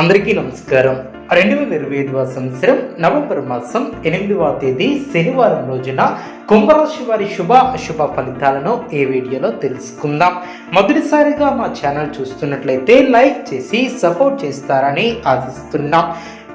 అందరికీ నమస్కారం. రెండు వేల ఇరవై ఐదవ సంవత్సరం నవంబర్ మాసం ఎనిమిదవ తేదీ శనివారం రోజున కుంభరాశి వారి శుభ అశుభ ఫలితాలను ఈ వీడియోలో తెలుసుకుందాం. మొదటిసారిగా మా ఛానల్ చూస్తున్నట్లయితే లైక్ చేసి సపోర్ట్ చేస్తారని ఆశిస్తున్నాం.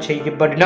చేయబడిన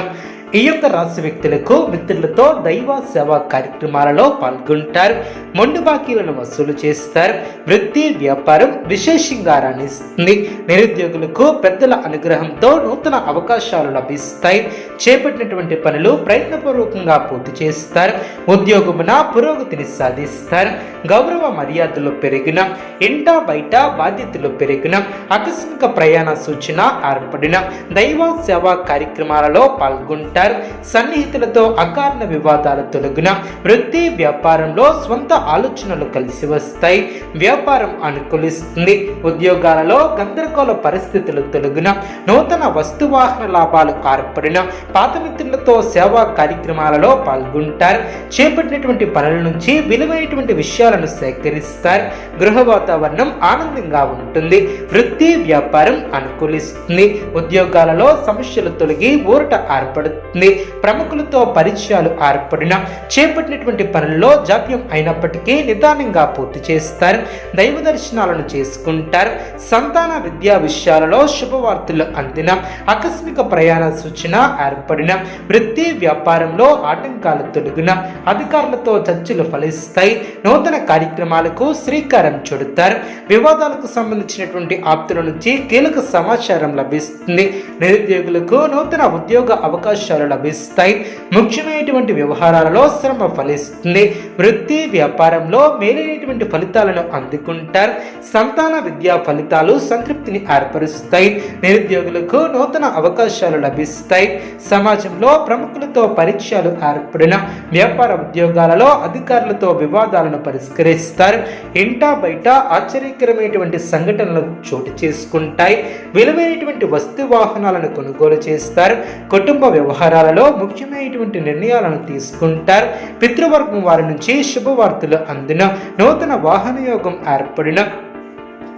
ఈ యొక్క రాశి వ్యక్తులకు మిత్రులతో దైవ సేవా కార్యక్రమాలలో పాల్గొంటారు. మొండు బాకీలను వసూలు చేస్తారు. వృత్తి వ్యాపారం విశేషంగా రాణిస్తుంది. నిరుద్యోగులకు పెద్దల అనుగ్రహంతో నూతన అవకాశాలు లభిస్తాయి. చేపట్టినటువంటి పనులు ప్రయత్నపూర్వకంగా పూర్తి చేస్తారు. ఉద్యోగమున పురోగతిని సాధిస్తారు. గౌరవ మర్యాదలు పెరిగిన ఇంట బయట బాధ్యతలు పెరిగిన ఆకస్మిక ప్రయాణ సూచన ఏర్పడిన దైవ సేవా కార్యక్రమాలలో పాల్గొంటారు. సన్నిహితులతో అకారణ వివాదాలు తొలగిన వృత్తి వ్యాపారంలో స్వంత ఆలోచనలు కలిసి వస్తాయి. వ్యాపారం అనుకూలిస్తుంది. ఉద్యోగాలలో గందరగోళ పరిస్థితులు తొలగిన నూతన వస్తువాహన లాభాలు ఏర్పడిన పాత మిత్రులతో సేవా కార్యక్రమాలలో పాల్గొంటారు. చేపట్టినటువంటి పనుల నుంచి విలువైనటువంటి విషయాలను సేకరిస్తారు. గృహ వాతావరణం ఆనందంగా ఉంటుంది. వృత్తి వ్యాపారం అనుకూలిస్తుంది. ఉద్యోగాలలో సమస్యలు తొలగి ఊరట ఏర్పడుతుంది. ప్రముఖులతో పరిచయాలు ఏర్పడిన చేపట్టినటువంటి పనుల్లో జాప్యం అయినప్పటికీ నిదానంగా పూర్తి చేస్తారు. దైవ దర్శనాలను చేసుకుంటారు. సంతాన విద్యా విషయాలలో శుభవార్తలు అందిన ఆకస్మిక ప్రయాణ సూచన ఏర్పడిన వృత్తి వ్యాపారంలో ఆటంకాలు తొలగిన అధికారులతో చర్చలు ఫలిస్తాయి. నూతన కార్యక్రమాలకు శ్రీకారం చుడతారు. వివాదాలకు సంబంధించినటువంటి ఆప్తుల నుంచి కీలక సమాచారం లభిస్తుంది. నిరుద్యోగులకు నూతన ఉద్యోగ అవకాశాలు లభిస్తాయి. ముఖ్యమైనటువంటి వ్యవహారాలలో శ్రమ ఫలిస్తుంది. వృత్తి వ్యాపారంలో మేలైనటువంటి ఫలితాలను అందుకుంటారు. సంతాన విద్యా ఫలితాలు సంతృప్తిని ఏర్పరుస్తాయి. నిరుద్యోగులకు నూతన అవకాశాలు లభిస్తాయి. సమాజంలో ప్రముఖులతో పరిచయాలు ఏర్పడిన వ్యాపార ఉద్యోగాలలో అధికారులతో వివాదాలను పరిష్కరిస్తారు. ఇంటా బయట ఆశ్చర్యకరమైనటువంటి సంఘటనలు చోటు చేసుకుంటాయి. విలువైనటువంటి వస్తు వాహనాలను కొనుగోలు చేస్తారు. కుటుంబ వ్యవహారాలలో ముఖ్యమైనటువంటి నిర్ణయాలను తీసుకుంటారు. పితృవర్గం వారి నుంచి శుభవార్తలు అందిన నూతన వాహన యోగం ఏర్పడిన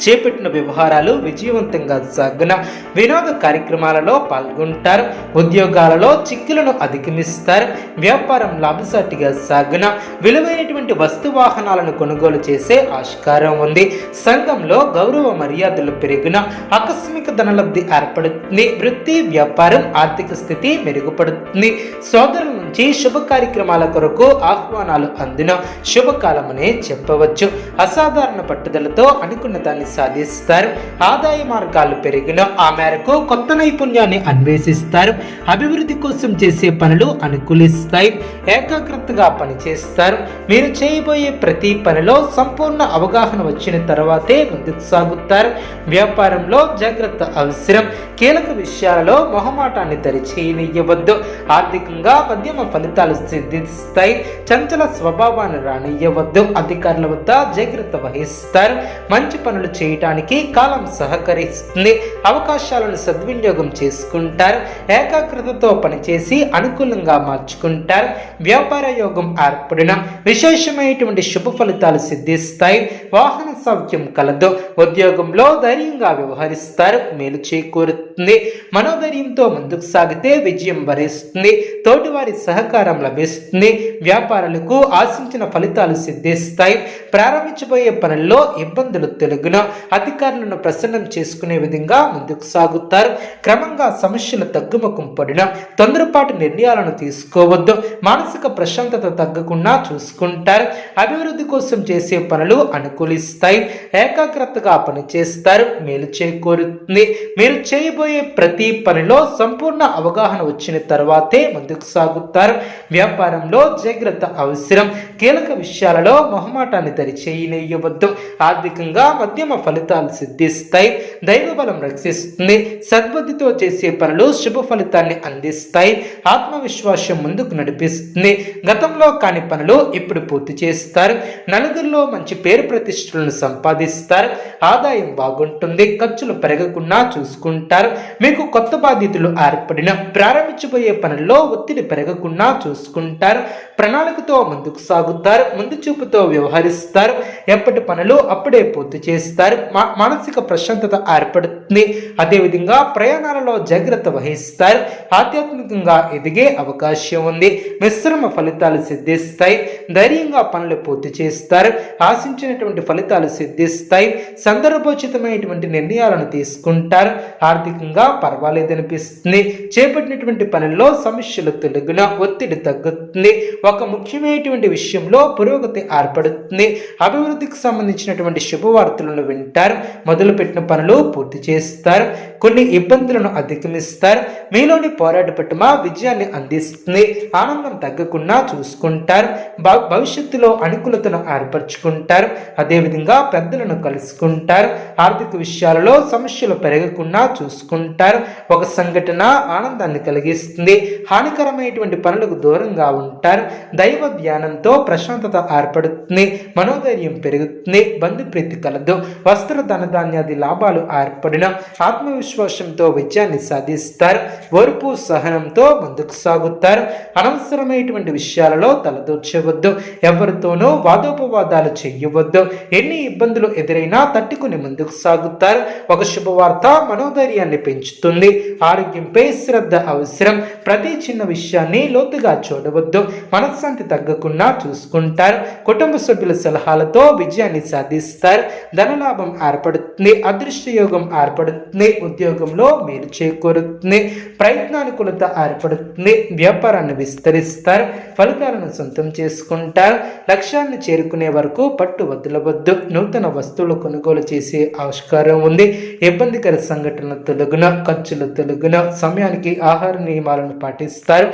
చేపట్టిన వ్యవహారాలు విజయవంతంగా సాగిన వినోద కార్యక్రమాలలో పాల్గొంటారు. ఉద్యోగాలలో చిక్కులను అధిగమిస్తారు. వ్యాపారం లాభసాటిగా సాగిన విలువైనటువంటి వస్తు వాహనాలను కొనుగోలు చేసే ఆస్కారం ఉంది. సంఘంలో గౌరవ మర్యాదలు పెరిగిన ఆకస్మిక ధనలబ్ధి ఏర్పడుతుంది. వృత్తి వ్యాపారం ఆర్థిక స్థితి మెరుగుపడుతుంది. సోదరుల నుంచి శుభ కార్యక్రమాల కొరకు ఆహ్వానాలు అందిన శుభకాలమనే చెప్పవచ్చు. అసాధారణ పట్టుదలతో అనుకున్న దాన్ని సాధిస్తారు. ఆదాయ మార్గాలు పెరిగిన ఆ మేరకు కొత్త నైపుణ్యాన్ని అన్వేషిస్తారు. అభివృద్ధి కోసం చేసే పనులు అనుకూలిస్తాయి. ఏకాగ్రతగా పనిచేస్తారు. మీరు చేయబోయే ప్రతి పనిలో సంపూర్ణ అవగాహన వచ్చిన తర్వాతే ముందుకు సాగుతారు. వ్యాపారంలో జాగ్రత్త అవసరం. కీలక విషయాలలో మొహమాటాన్ని దరిచేయనివ్వద్దు ఆర్థికంగా మధ్యమ ఫలితాలు సిద్ధిస్తాయి. చంచల స్వభావాన్ని రానియవద్దు. అధికారుల వద్ద జాగ్రత్త వహిస్తారు. మంచి పనులు చేయటానికి కాలం సహకరిస్తుంది. అవకాశాలను సద్వినియోగం చేసుకుంటారు. ఏకాగ్రతతో పనిచేసి అనుకూలంగా మార్చుకుంటారు. వ్యాపార యోగం ఏర్పడిన విశేషమైనటువంటి శుభ ఫలితాలు సిద్ధిస్తాయి. వాహన సౌఖ్యం కలదు. ఉద్యోగంలో ధైర్యంగా వ్యవహరిస్తారు. మేలు చేకూరుతుంది. మనోధైర్యంతో ముందుకు సాగితే విజయం వరిస్తుంది. తోటివారి సహకారం లభిస్తుంది. వ్యాపారులకు ఆశించిన ఫలితాలు సిద్ధిస్తాయి. ప్రారంభించబోయే పనుల్లో ఇబ్బందులు తెలుగున అధికారులను ప్రసన్నం చేసుకునే విధంగా ముందుకు సాగుతారు. క్రమంగా సమస్యలు తగ్గుముఖం పడిన తొందరపాటు నిర్ణయాలను తీసుకోవద్దు. మానసిక ప్రశాంతత తగ్గకుండా చూసుకుంటారు. అభివృద్ధి కోసం చేసే పనులు అనుకూలిస్తాయి. ఏకాగ్రతగా పనిచేస్తారు. మేలు చేకూరుతుంది. మీరు చేయబోయే ప్రతి పనిలో సంపూర్ణ అవగాహన వచ్చిన తర్వాతే ముందుకు సాగుతారు. సాధిస్తారు వ్యాపారంలో జాగ్రత్త అవసరం. కీలక విషయాలలో మొహమాటాన్ని దరిచేయనివ్వవద్దు ఆర్థికంగా మధ్యమ ఫలితాలు సిద్ధిస్తాయి. దైవ బలం రక్షిస్తుంది. సద్బుద్ధితో చేసే పనులు శుభ ఫలితాన్ని అందిస్తాయి. ఆత్మవిశ్వాసం ముందుకు నడిపిస్తుంది. గతంలో కాని పనులు ఇప్పుడు పూర్తి చేస్తారు. నలుగురిలో మంచి పేరు ప్రతిష్టలను సంపాదిస్తారు. ఆదాయం బాగుంటుంది. ఖర్చులు పెరగకుండా చూసుకుంటారు. మీకు కొత్త బాధ్యతలు ఏర్పడిన ప్రారంభించబోయే పనుల్లో ఒత్తిడి పెరగకుండా చూసుకుంటారు. ప్రణాళికతో ముందుకు సాగుతారు. ముందు చూపుతో వ్యవహరిస్తారు. ఎప్పటి పనులు అప్పుడే పూర్తి చేస్తారు. మా- మానసిక ప్రశాంతత ఏర్పడుతుంది. అదేవిధంగా ప్రయాణాలలో జాగ్రత్త వహిస్తారు. ఆధ్యాత్మికంగా ఎదిగే అవకాశం ఉంది. మిశ్రమ ఫలితాలు సిద్ధిస్తాయి. ధైర్యంగా పనులు పూర్తి చేస్తారు. ఆశించినటువంటి ఫలితాలు సిద్ధిస్తాయి. సందర్భోచితమైనటువంటి నిర్ణయాలను తీసుకుంటారు. ఆర్థికంగా పర్వాలేదనిపిస్తుంది. చేపట్టినటువంటి పనుల్లో సమస్యలు తొలగిన ఒత్తిడి తగ్గుతుంది. ఒక ముఖ్యమైనటువంటి విషయంలో పురోగతి ఏర్పడుతుంది. అభివృద్ధికి సంబంధించినటువంటి శుభవార్తలను వింటారు. మొదలుపెట్టిన పనులు పూర్తి చేస్తారు. కొన్ని ఇబ్బందులను అధిగమిస్తారు. మీలోని పోరాట పట్టుమ విజయాన్ని అందిస్తుంది. ఆనందం తగ్గకుండా చూసుకుంటారు. భవిష్యత్తులో అనుకూలతను ఏర్పరచుకుంటారు. అదేవిధంగా పెద్దలను కలుసుకుంటారు. ఆర్థిక విషయాలలో సమస్యలు పెరగకుండా చూసుకుంటారు. ఒక సంఘటన ఆనందాన్ని కలిగిస్తుంది. హానికరమైనటువంటి పనులకు దూరంగా ఉంటారు. దైవ ధ్యానంతో ప్రశాంతత ఏర్పడుతుంది. మనోధైర్యం పెరుగుతుంది. బంధుప్రీతి కలదు. వస్త్ర ధనధాన్యాది లాభాలు ఏర్పడిన ఆత్మవిశ్వాసంతో విజయాన్ని సాధిస్తారు. ఓర్పు సహనంతో ముందుకు సాగుతారు. అనవసరమైనటువంటి విషయాలలో తలదూర్చవద్దు. ఎవరితోనూ వాదోపవాదాలు చేయవద్దు. ఎన్ని ఇబ్బందులు ఎదురైనా తట్టుకుని ముందుకు సాగుతారు. ఒక శుభవార్త మనోధైర్యాన్ని పెంచుతుంది. ఆరోగ్యంపై శ్రద్ధ అవసరం. ప్రతి చిన్న విషయాన్ని లోతుగా చూడవద్దు. మనశ్శాంతి తగ్గకుండా చూసుకుంటారు. కుటుంబ సభ్యుల సలహాలతో విజయాన్ని సాధిస్తారు. ధనలాభం ఏర్పడుతుంది. అదృష్ట యోగం ఏర్పడుతుంది. ఉద్యోగంలో మీరు చేకూరుతుంది. ప్రయత్నానుకూలత ఏర్పడుతుంది. వ్యాపారాన్ని విస్తరిస్తారు. ఫలితాలను సొంతం చేసుకుంటారు. లక్ష్యాన్ని చేరుకునే వరకు పట్టు వదలవద్దు. నూతన వస్తువులు కొనుగోలు చేసే ఆవిష్కారం ఉంది. ఇబ్బందికర సంఘటనలు తొలగున ఖర్చులు తొలగున సమయానికి ఆహార నియమాలను పాటిస్తారు.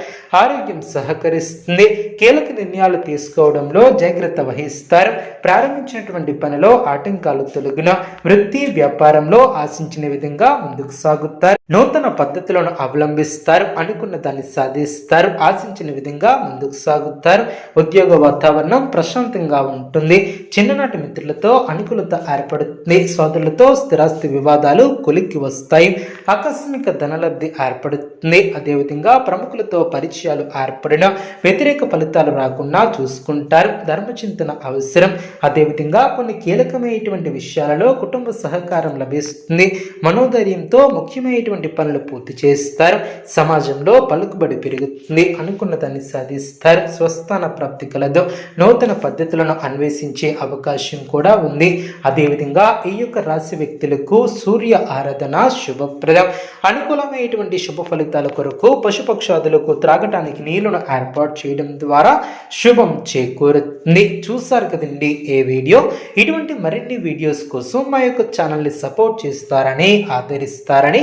ఆరోగ్యం సహకరిస్తుంది. కీలక నిర్ణయాలు తీసుకోవడంలో జాగ్రత్త వహిస్తారు. ప్రారంభించినటువంటి పనిలో ఆటంకాలు తొలగిన వృత్తి వ్యాపారంలో ఆశించిన విధంగా ముందుకు సాగుతారు. నూతన పద్ధతులను అవలంబిస్తారు అనుకున్న దాన్ని సాధిస్తారు ఆశించిన విధంగా ముందుకు సాగుతారు. ఉద్యోగ వాతావరణం ప్రశాంతంగా ఉంటుంది. చిన్ననాటి మిత్రులతో అనుకూలత ఏర్పడుతుంది. సోదరులతో స్థిరాస్తి వివాదాలు కొలిక్కి వస్తాయి. ఆకస్మిక ధనలబ్ధి ఏర్పడుతుంది. అదేవిధంగా ప్రముఖులతో పరిచయాలు ఏర్పడిన వ్యతిరేక ఫలితాలు రాకుండా చూసుకుంటారు. ధర్మచింతన అవసరం. అదేవిధంగా కొన్ని కీలకమైనటువంటి విషయాలలో కుటుంబ సహకారం లభిస్తుంది. మనోధైర్యంతో ముఖ్యమైనటువంటి పనులు పూర్తి చేస్తారు. సమాజంలో పలుకుబడి పెరుగుతుంది. అనుకున్న దాన్ని సాధిస్తారు. స్వస్థాన ప్రాప్తి కలదు. నూతన పద్ధతులను అన్వేషించే అవకాశం కూడా ఉంది. అదేవిధంగా ఈ యొక్క రాశి వ్యక్తులకు సూర్య ఆరాధన శుభప్రదం. అనుకూలమైనటువంటి శుభ ఫలితాల కొరకు పశుపక్షాదులకు త్రాగటానికి నీళ్ళను ఏర్పాటు చేయడం ద్వారా శుభం చేకూరుతుంది. చూసారు కదండి ఏ వీడియో? ఇటువంటి మరిన్ని వీడియోస్ కోసం మా యొక్క ఛానల్ని సపోర్ట్ చేస్తారని ఆదరిస్తారని